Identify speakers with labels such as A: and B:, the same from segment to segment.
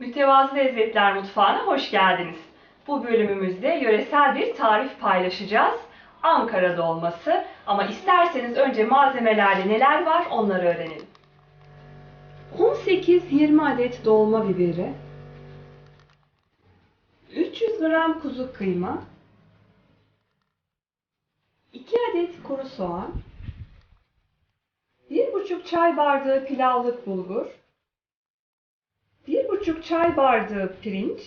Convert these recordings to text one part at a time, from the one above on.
A: Mütevazı Lezzetler Mutfağı'na hoş geldiniz. Bu bölümümüzde yöresel bir tarif paylaşacağız. Ankara dolması ama isterseniz önce malzemelerde neler var onları öğrenelim. 18-20 adet dolma biberi, 300 gram kuzu kıyma, 2 adet kuru soğan, 1,5 çay bardağı pilavlık bulgur, 1,5 çay bardağı pirinç,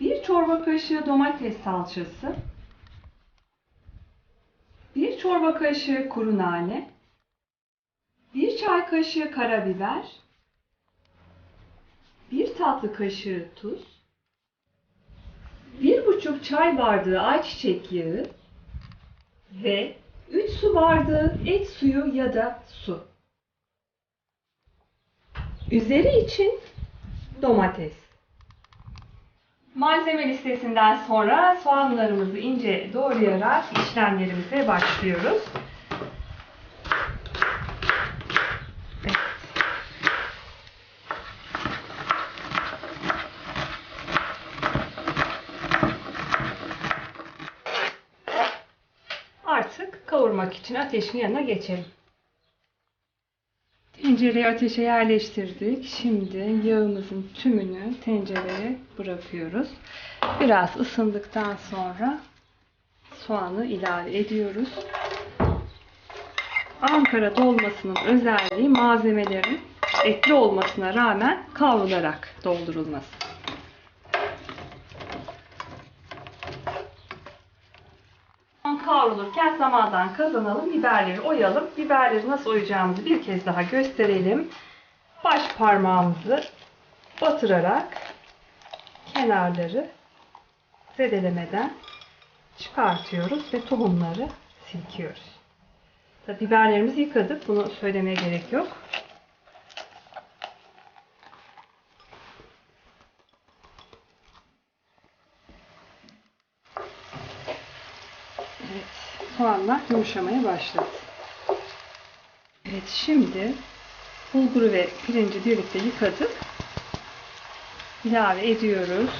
A: 1 çorba kaşığı domates salçası, 1 çorba kaşığı kuru nane, 1 çay kaşığı karabiber, 1 tatlı kaşığı tuz, 1,5 çay bardağı ayçiçek yağı ve 3 su bardağı et suyu ya da su. Üzeri için domates. Malzeme listesinden sonra soğanlarımızı ince doğrayarak işlemlerimize başlıyoruz. Artık kavurmak için ateşin yanına geçelim. Tencereyi ateşe yerleştirdik. Şimdi yağımızın tümünü tencereye bırakıyoruz. Biraz ısındıktan sonra soğanı ilave ediyoruz. Ankara dolmasının özelliği malzemelerin etli olmasına rağmen kavrularak doldurulması. Soğan kavrulurken zamandan kazanalım. Biberleri oyalım. Biberleri nasıl oyacağımızı bir kez daha gösterelim. Baş parmağımızı batırarak kenarları zedelemeden çıkartıyoruz ve tohumları silkiyoruz. Tabii biberlerimizi yıkadık. Bunu söylemeye gerek yok. Evet, soğanlar yumuşamaya başladı. Evet, şimdi bulguru ve pirinci birlikte yıkadık. İlave ediyoruz.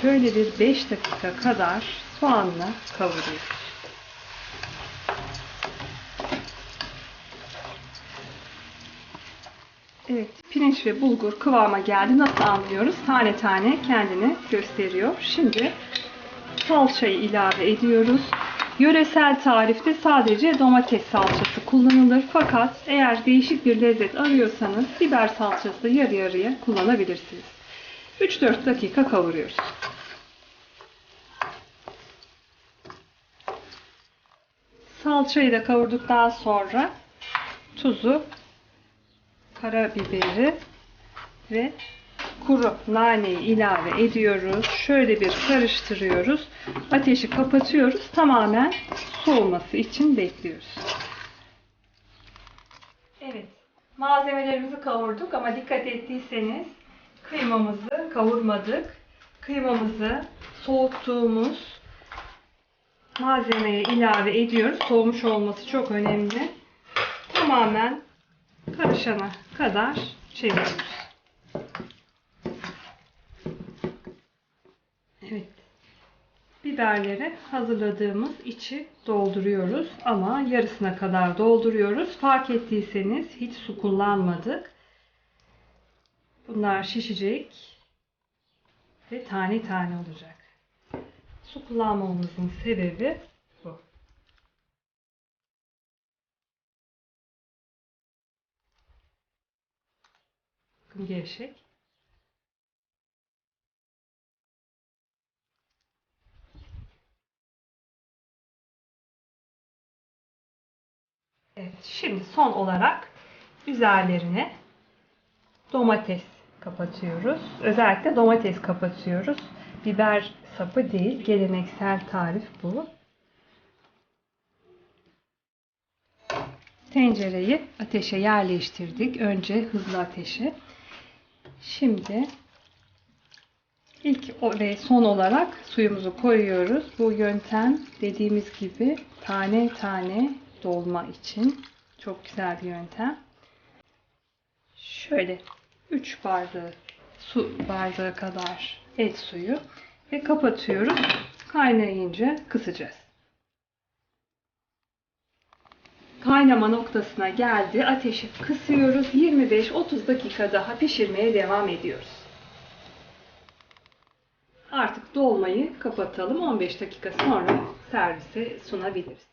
A: Şöyle bir 5 dakika kadar soğanla kavuruyoruz. Evet, pirinç ve bulgur kıvama geldi. Nasıl anlıyoruz? Tane tane kendini gösteriyor. Şimdi salçayı ilave ediyoruz. Yöresel tarifte sadece domates salçası kullanılır. Fakat eğer değişik bir lezzet arıyorsanız biber salçası yarı yarıya kullanabilirsiniz. 3-4 dakika kavuruyoruz. Salçayı da kavurduktan sonra tuzu, karabiberi ve kuru naneyi ilave ediyoruz. Şöyle bir karıştırıyoruz. Ateşi kapatıyoruz. Tamamen soğuması için bekliyoruz. Evet. Malzemelerimizi kavurduk ama dikkat ettiyseniz kıymamızı kavurmadık. Kıymamızı soğuttuğumuz malzemeye ilave ediyoruz. Soğumuş olması çok önemli. Tamamen karışana kadar çeviriyoruz. Evet. Biberleri hazırladığımız içi dolduruyoruz ama yarısına kadar dolduruyoruz. Fark ettiyseniz hiç su kullanmadık. Bunlar şişecek ve tane tane olacak. Su kullanmamızın sebebi bu. Gevşek. Evet, şimdi son olarak üzerlerine domates kapatıyoruz. Özellikle domates kapatıyoruz. Biber sapı değil, geleneksel tarif bu. Tencereyi ateşe yerleştirdik. Önce hızlı ateşe. Şimdi ilk ve son olarak suyumuzu koyuyoruz. Bu yöntem dediğimiz gibi tane tane dolma için çok güzel bir yöntem. Şöyle 3 bardağı su bardağı kadar et suyu ve kapatıyoruz. Kaynayınca kısacağız. Kaynama noktasına geldi. Ateşi kısıyoruz. 25-30 dakika daha pişirmeye devam ediyoruz. Artık dolmayı kapatalım. 15 dakika sonra servise sunabiliriz.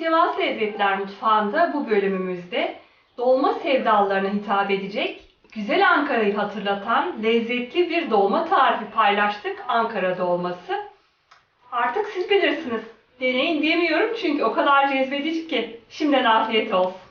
A: Mütevazı Lezzetler Mutfağı'nda bu bölümümüzde dolma sevdalarına hitap edecek, güzel Ankara'yı hatırlatan lezzetli bir dolma tarifi paylaştık. Ankara dolması. Artık siz bilirsiniz. Deneyin demiyorum çünkü o kadar cezbedici ki. Şimdiden afiyet olsun.